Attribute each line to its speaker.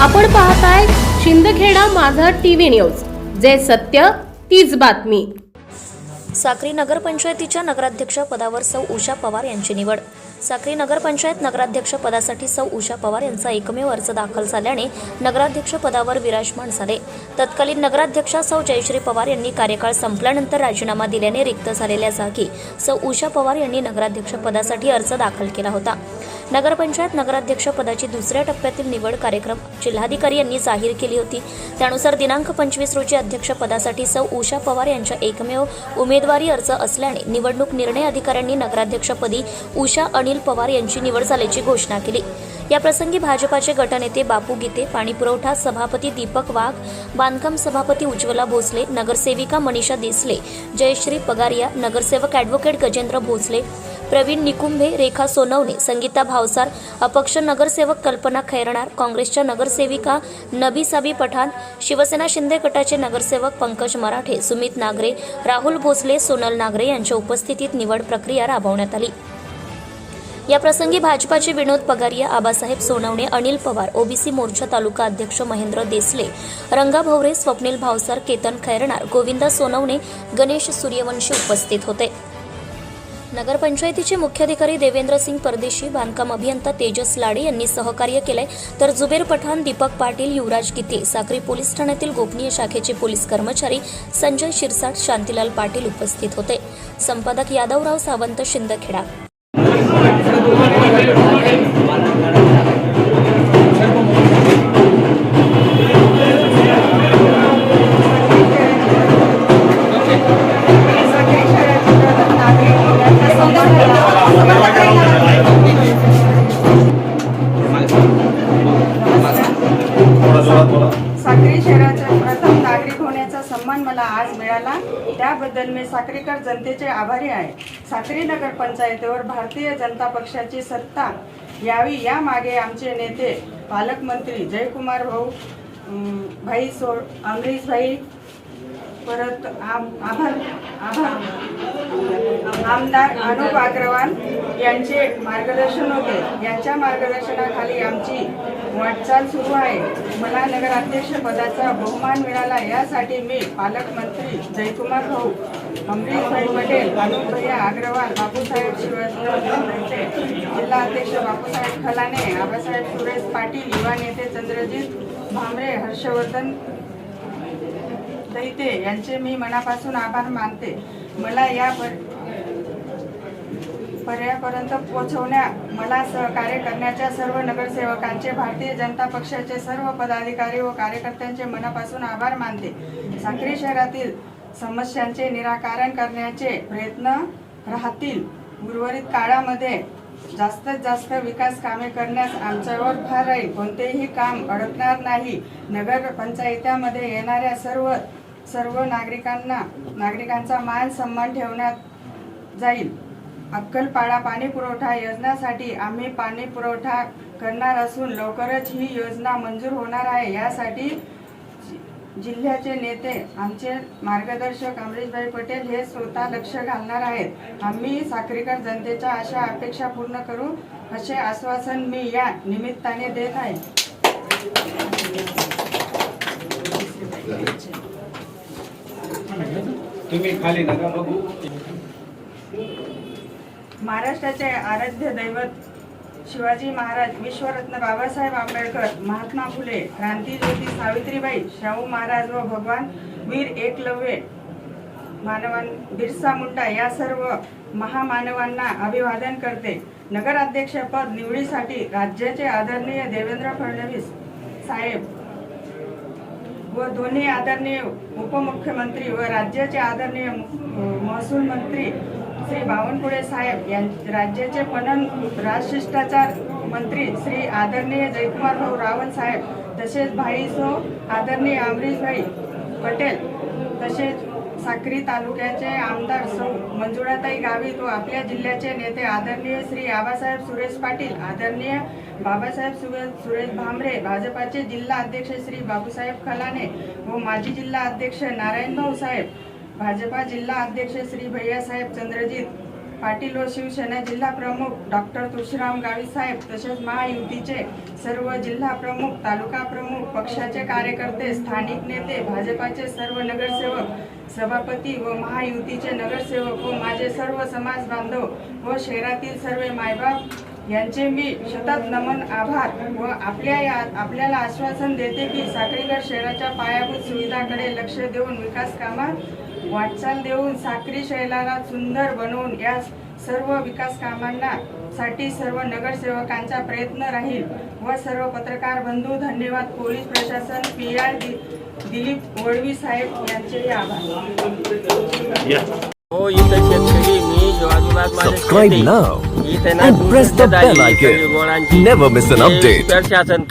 Speaker 1: आपण पाहताय शिंदखेडा माझा टीव्ही न्यूज. जे सत्य तीच बातमी.
Speaker 2: साक्री नगरपंचायतीच्या नगराध्यक्ष पदावर सौ उषा पवार यांची निवड. साक्री नगरपंचायत नगराध्यक्ष पदासाठी सौ उषा पवार यांचा एकमेव अर्ज दाखल झाल्याने नगराध्यक्ष पदावर विराजमान झाले. तत्कालीन नगराध्यक्षा सौ जयश्री पवार यांनी कार्यकाळ संपल्यानंतर राजीनामा दिल्याने रिक्त झालेल्या जागी सौ उषा पवार यांनी नगराध्यक्ष पदासाठी अर्ज दाखल केला होता. नगरपंचायत नगराध्यक्ष पदाची दुसऱ्या टप्प्यातील निवड कार्यक्रम जिल्हाधिकारी यांनी जाहीर केली होती. त्यानुसार दिनांक पंचवीस रोजी अध्यक्ष पदासाठी सौ उषा पवार यांच्या एकमेव उमेदवारी अर्ज असल्याने निवडणूक निर्णय अधिकाऱ्यांनी नगराध्यक्षपदी उषा अनिल पवार यांची निवड झाल्याची घोषणा केली. याप्रसंगी भाजपाचे गटनेते बापू गीते पाणीपुरवठा सभापती दीपक वाघ बांधकाम सभापती उज्ज्वला भोसले नगरसेविका मनीषा देसले जयश्री पगारिया नगरसेवक ॲडव्होकेट गजेंद्र भोसले प्रवीण निकुंभे रेखा सोनवणे संगीता भावसार अपक्ष नगरसेवक कल्पना खैरणार काँग्रेसच्या नगरसेविका नबीसाबी पठाण शिवसेना शिंदे गटाचे नगरसेवक पंकज मराठे सुमित नागरे राहुल भोसले सोनल नागरे यांच्या उपस्थितीत निवड प्रक्रिया राबवण्यात आली. या प्रसंगी भाजपाचे विनोद पगारिया आबासाहेब सोनवणे अनिल पवार ओबीसी मोर्चा तालुका अध्यक्ष महेंद्र देसले रंगा भोवरे स्वप्नील भावसार केतन खैरणार गोविंदा सोनवणे गणेश सूर्यवंशी उपस्थित होते. नगरपंचायतीचे मुख्याधिकारी देवेंद्र सिंग परदेशी बांधकाम अभियंता तेजस लाडे यांनी सहकार्य केलंय. तर जुबेर पठाण दीपक पाटील युवराज गीते साक्री पोलीस ठाण्यातील गोपनीय शाखेचे पोलीस कर्मचारी संजय शिरसाट शांतीलाल पाटील उपस्थित होते. संपादक यादवराव सावंत शिंदखेडा.
Speaker 3: आज मिळाला. त्याबद्दल मी साक्रीकर जनतेचे आभारी आहे. साक्री नगर पंचायतीवर भारतीय जनता पक्षाची सत्ता यावी यामागे आमचे नेते पालकमंत्री जयकुमार भाऊ भाई सो अमरीश भाई परत आभार आभार. आमदार अनुप अग्रवाल यांचे मार्गदर्शन होते. यांच्या मार्गदर्शनाखाली आमची वाटचाल सुरू आहे. मला नगराध्यक्ष पदाचा बहुमान मिळाला. यासाठी मी पालकमंत्री जयकुमार भाऊ अमरीशभाई पटेल अनुप अग्रवाल बापूसाहेब शिवाजी जिल्हा अध्यक्ष बापूसाहेब खलाने आबासाहेब सुरेश पाटील युवा नेते चंद्रजित भामरे हर्षवर्धन दैते यांचे मी मनापासून आभार मानते. मला या पर- पर्यापर्यंत पोहोचवण्या मला सहकार्य करण्याच्या सर्व नगरसेवकांचे भारतीय जनता पक्षाचे सर्व पदाधिकारी व कार्यकर्त्यांचे मनापासून आभार मानते. साक्री शहरातील समस्यांचे निराकरण करण्याचे प्रयत्न राहतील. उर्वरित काळामध्ये जास्तीत जास्त विकास कामे करण्यास आमच्यावर फार राहील. कोणतेही काम अडकणार नाही. नगर पंचायत्यामध्ये येणाऱ्या सर्व सर्व नागरिकांना नागरिकांचा मान सन्मान ठेवण्यात जाईल. अक्कलपाडा पाणी पुरवठा योजनासाठी आम्ही पाणी पुरवठा करणार असून लवकरच ही योजना मंजूर होणार आहे. यासाठी जि- जिल्ह्याचे नेते आमचे मार्गदर्शक अमरीशभाई पटेल हे स्वतः लक्ष घालणार आहेत. आम्ही साक्रीकर जनतेच्या अशा अपेक्षा पूर्ण करू असे आश्वासन मी या निमित्ताने देत आहे.
Speaker 4: तुम्ही खाली नका बघू.
Speaker 3: महाराष्ट्राचे आराध्य दैवत शिवाजी महाराज विश्वरत्न बाबासाहेब आंबेडकर महात्मा फुले क्रांतीज्योती सावित्रीबाई शाहू महाराज व भगवान वीर एकलव्य मानवां बिरसा मुंडा या सर्व महामानवांना अभिवादन करते. नगराध्यक्षपद निवडीसाठी राज्याचे आदरणीय देवेंद्र फडणवीस साहेब व दोन्ही आदरणीय उपमुख्यमंत्री व राज्याचे आदरणीय महसूल मंत्री श्री बावनकुळे साहेब यां राज्याचे पणन राजशिष्टाचार मंत्री श्री आदरणीय जयकुमार भाऊ रावण साहेब तसेच भाई सो आदरणीय अमरीशभाई पटेल तसेच साक्री तालुक्याचे आमदार सौ मंजुळाताई गावित व आपल्या जिल्ह्याचे नेते आदरणीय श्री आबासाहेब सुरेश पाटील आदरणीय बाबासाहेब सुरेश सुरेश भामरे भाजपाचे जिल्हा अध्यक्ष श्री बाबूसाहेब खलाने व माजी जिल्हा अध्यक्ष नारायण भाऊ साहेब भाजपा जिल्हा अध्यक्ष श्री भैयासाहेब चंद्रजीत पाटील व शिवसेना जिल्हा प्रमुख डॉक्टर तुळशीराम गावी साहेब तसेच महायुतीचे सर्व जिल्हा प्रमुख तालुका प्रमुख पक्षाचे कार्यकर्ते स्थानिक नेते भाजपाचे सर्व नगरसेवक सभापती व महायुतीचे नगरसेवक व माझे सर्व समाज बांधव व शहरातील सर्व मायबाप यांचे मी शतत नमन आभार व आपल्या या आपल्याला आश्वासन देते की साक्रीगड शहराच्या पायाभूत सुविधाकडे लक्ष देऊन विकास कामात वाटचाल देऊन साक्री शहराला सुंदर बनवून या सर्व विकास कामांना साठी सर्व नगरसेवकांचा प्रयत्न राहील व सर्व पत्रकार बंधू धन्यवाद पोलीस प्रशासन पी आर दिलीप वळवी साहेब यांचेही आभार
Speaker 5: हो इथं शेतकरी मी आजूबाजू माझे शेती. इथं ना गोळांची. प्रशासन